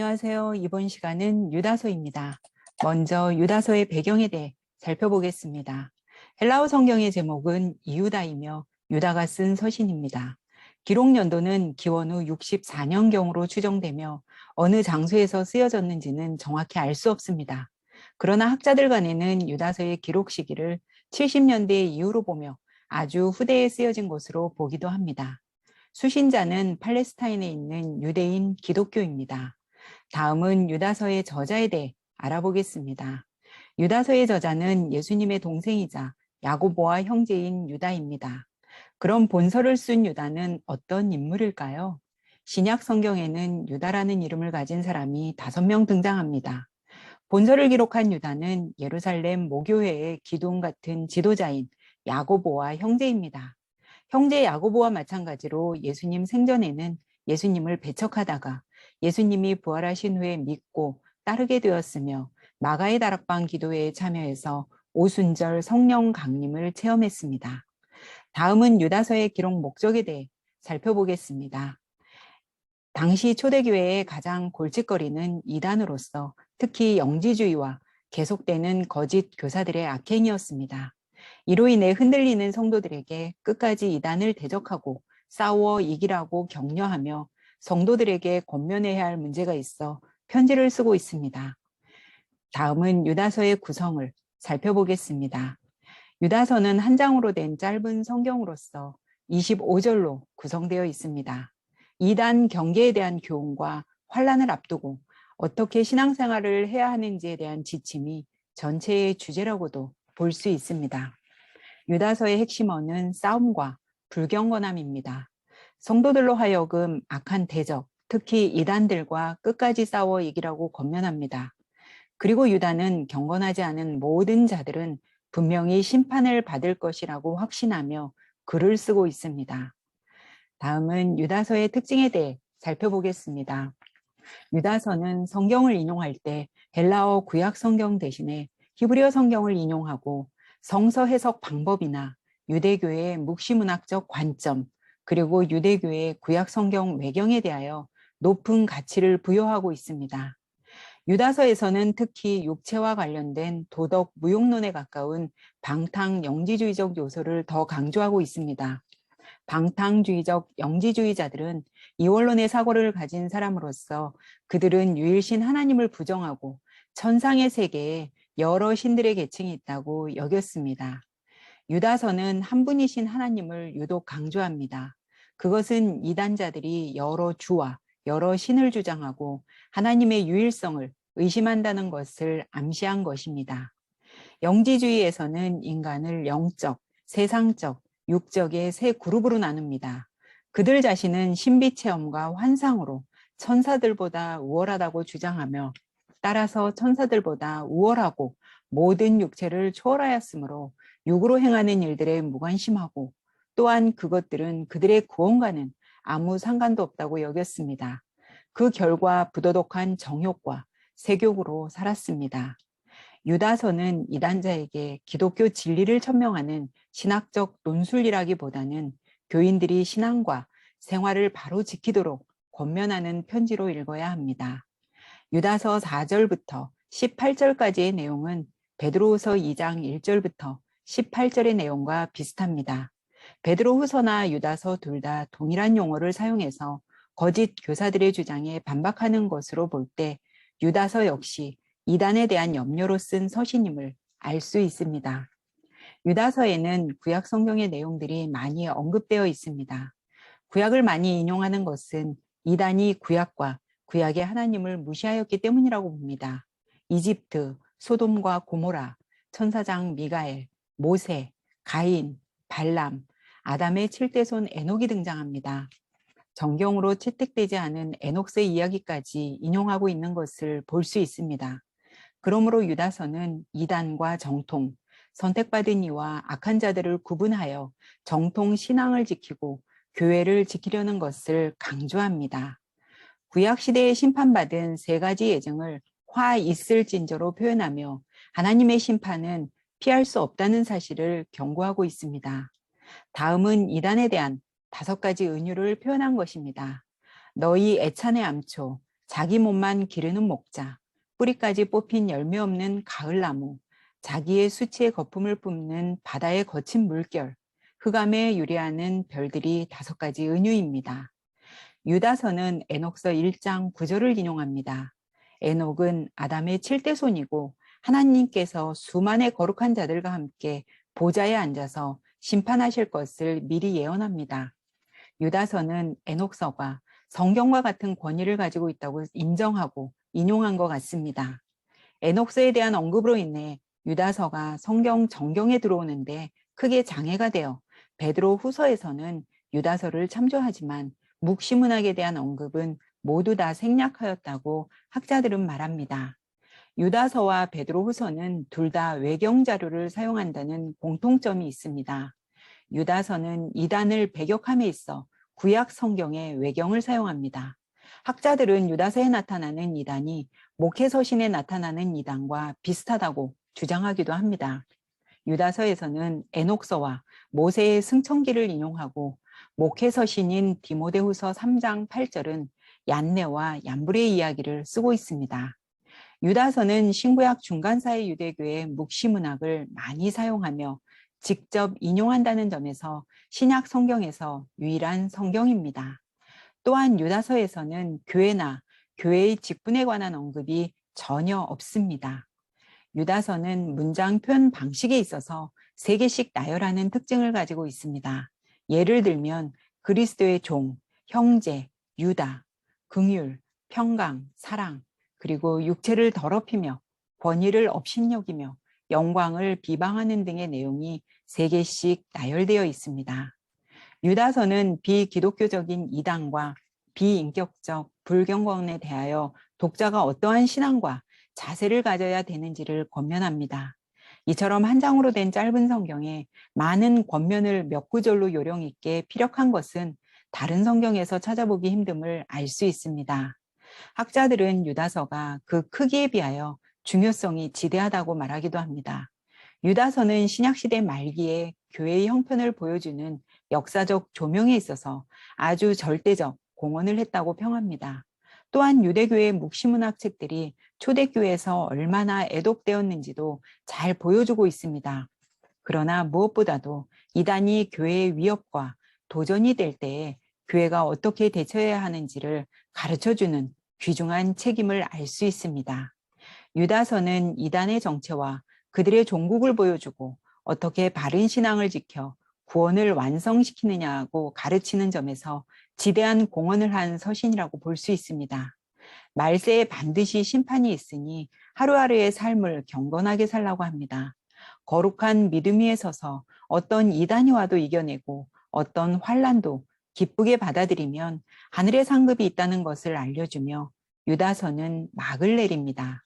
안녕하세요. 이번 시간은 유다서입니다. 먼저 유다서의 배경에 대해 살펴보겠습니다. 헬라어 성경의 제목은 이유다이며 유다가 쓴 서신입니다. 기록 연도는 기원 후 64년경으로 추정되며 어느 장소에서 쓰여졌는지는 정확히 알 수 없습니다. 그러나 학자들 간에는 유다서의 기록 시기를 70년대 이후로 보며 아주 후대에 쓰여진 것으로 보기도 합니다. 수신자는 팔레스타인에 있는 유대인 기독교입니다. 다음은 유다서의 저자에 대해 알아보겠습니다. 유다서의 저자는 예수님의 동생이자 야고보와 형제인 유다입니다. 그럼 본서를 쓴 유다는 어떤 인물일까요? 신약 성경에는 유다라는 이름을 가진 사람이 다섯 명 등장합니다. 본서를 기록한 유다는 예루살렘 모교회의 기둥 같은 지도자인 야고보와 형제입니다. 형제 야고보와 마찬가지로 예수님 생전에는 예수님을 배척하다가 예수님이 부활하신 후에 믿고 따르게 되었으며 마가의 다락방 기도회에 참여해서 오순절 성령 강림을 체험했습니다. 다음은 유다서의 기록 목적에 대해 살펴보겠습니다. 당시 초대교회의 가장 골칫거리는 이단으로서 특히 영지주의와 계속되는 거짓 교사들의 악행이었습니다. 이로 인해 흔들리는 성도들에게 끝까지 이단을 대적하고 싸워 이기라고 격려하며 성도들에게 권면해야 할 문제가 있어 편지를 쓰고 있습니다. 다음은 유다서의 구성을 살펴보겠습니다. 유다서는 한 장으로 된 짧은 성경으로서 25절로 구성되어 있습니다. 이단 경계에 대한 교훈과 환란을 앞두고 어떻게 신앙생활을 해야 하는지에 대한 지침이 전체의 주제라고도 볼 수 있습니다. 유다서의 핵심어는 싸움과 불경건함입니다. 성도들로 하여금 악한 대적, 특히 이단들과 끝까지 싸워 이기라고 권면합니다. 그리고 유다는 경건하지 않은 모든 자들은 분명히 심판을 받을 것이라고 확신하며 글을 쓰고 있습니다. 다음은 유다서의 특징에 대해 살펴보겠습니다. 유다서는 성경을 인용할 때 헬라어 구약 성경 대신에 히브리어 성경을 인용하고 성서 해석 방법이나 유대교의 묵시문학적 관점, 그리고 유대교의 구약 성경 외경에 대하여 높은 가치를 부여하고 있습니다. 유다서에서는 특히 육체와 관련된 도덕 무용론에 가까운 방탕 영지주의적 요소를 더 강조하고 있습니다. 방탕주의적 영지주의자들은 이원론의 사고를 가진 사람으로서 그들은 유일신 하나님을 부정하고 천상의 세계에 여러 신들의 계층이 있다고 여겼습니다. 유다서는 한 분이신 하나님을 유독 강조합니다. 그것은 이단자들이 여러 주와 여러 신을 주장하고 하나님의 유일성을 의심한다는 것을 암시한 것입니다. 영지주의에서는 인간을 영적, 세상적, 육적의 세 그룹으로 나눕니다. 그들 자신은 신비 체험과 환상으로 천사들보다 우월하다고 주장하며 따라서 천사들보다 우월하고 모든 육체를 초월하였으므로 육으로 행하는 일들에 무관심하고 또한 그것들은 그들의 구원과는 아무 상관도 없다고 여겼습니다. 그 결과 부도덕한 정욕과 세욕으로 살았습니다. 유다서는 이단자에게 기독교 진리를 천명하는 신학적 논술이라기보다는 교인들이 신앙과 생활을 바로 지키도록 권면하는 편지로 읽어야 합니다. 유다서 4절부터 18절까지의 내용은 베드로후서 2장 1절부터 18절의 내용과 비슷합니다. 베드로 후서나 유다서 둘 다 동일한 용어를 사용해서 거짓 교사들의 주장에 반박하는 것으로 볼 때 유다서 역시 이단에 대한 염려로 쓴 서신임을 알 수 있습니다. 유다서에는 구약 성경의 내용들이 많이 언급되어 있습니다. 구약을 많이 인용하는 것은 이단이 구약과 구약의 하나님을 무시하였기 때문이라고 봅니다. 이집트, 소돔과 고모라, 천사장 미가엘, 모세, 가인, 발람, 아담의 칠대손 에녹이 등장합니다. 정경으로 채택되지 않은 에녹스의 이야기까지 인용하고 있는 것을 볼 수 있습니다. 그러므로 유다서는 이단과 정통, 선택받은 이와 악한 자들을 구분하여 정통 신앙을 지키고 교회를 지키려는 것을 강조합니다. 구약 시대에 심판받은 세 가지 예증을 화 있을 진저로 표현하며 하나님의 심판은 피할 수 없다는 사실을 경고하고 있습니다. 다음은 이단에 대한 다섯 가지 은유를 표현한 것입니다. 너희 애찬의 암초, 자기 몸만 기르는 목자, 뿌리까지 뽑힌 열매 없는 가을나무, 자기의 수치의 거품을 뿜는 바다의 거친 물결, 흑암에 유리하는 별들이 다섯 가지 은유입니다. 유다서는 에녹서 1장 9절을 인용합니다. 에녹은 아담의 칠대손이고 하나님께서 수만의 거룩한 자들과 함께 보좌에 앉아서 심판하실 것을 미리 예언합니다. 유다서는 에녹서가 성경과 같은 권위를 가지고 있다고 인정하고 인용한 것 같습니다. 에녹서에 대한 언급으로 인해 유다서가 성경 정경에 들어오는데 크게 장애가 되어 베드로 후서에서는 유다서를 참조하지만 묵시문학에 대한 언급은 모두 다 생략하였다고 학자들은 말합니다. 유다서와 베드로 후서는 둘 다 외경 자료를 사용한다는 공통점이 있습니다. 유다서는 이단을 배격함에 있어 구약 성경의 외경을 사용합니다. 학자들은 유다서에 나타나는 이단이 목회서신에 나타나는 이단과 비슷하다고 주장하기도 합니다. 유다서에서는 에녹서와 모세의 승천기를 인용하고 목회서신인 디모데후서 3장 8절은 얀네와 얀불의 이야기를 쓰고 있습니다. 유다서는 신구약 중간사의 유대교의 묵시문학을 많이 사용하며 직접 인용한다는 점에서 신약 성경에서 유일한 성경입니다. 또한 유다서에서는 교회나 교회의 직분에 관한 언급이 전혀 없습니다. 유다서는 문장 표현 방식에 있어서 세 개씩 나열하는 특징을 가지고 있습니다. 예를 들면 그리스도의 종, 형제, 유다, 긍휼, 평강, 사랑, 그리고 육체를 더럽히며 권위를 업신여기며 영광을 비방하는 등의 내용이 세 개씩 나열되어 있습니다. 유다서는 비기독교적인 이단과 비인격적 불경건에 대하여 독자가 어떠한 신앙과 자세를 가져야 되는지를 권면합니다. 이처럼 한 장으로 된 짧은 성경에 많은 권면을 몇 구절로 요령 있게 피력한 것은 다른 성경에서 찾아보기 힘듦을 알 수 있습니다. 학자들은 유다서가 그 크기에 비하여 중요성이 지대하다고 말하기도 합니다. 유다서는 신약시대 말기에 교회의 형편을 보여주는 역사적 조명에 있어서 아주 절대적 공헌을 했다고 평합니다. 또한 유대교의 묵시문학 책들이 초대교회에서 얼마나 애독되었는지도 잘 보여주고 있습니다. 그러나 무엇보다도 이단이 교회의 위협과 도전이 될 때에 교회가 어떻게 대처해야 하는지를 가르쳐주는 귀중한 책임을 알 수 있습니다. 유다서는 이단의 정체와 그들의 종국을 보여주고 어떻게 바른 신앙을 지켜 구원을 완성시키느냐고 가르치는 점에서 지대한 공헌을 한 서신이라고 볼 수 있습니다. 말세에 반드시 심판이 있으니 하루하루의 삶을 경건하게 살라고 합니다. 거룩한 믿음 위에 서서 어떤 이단이 와도 이겨내고 어떤 환란도 기쁘게 받아들이면 하늘의 상급이 있다는 것을 알려주며 유다서는 막을 내립니다.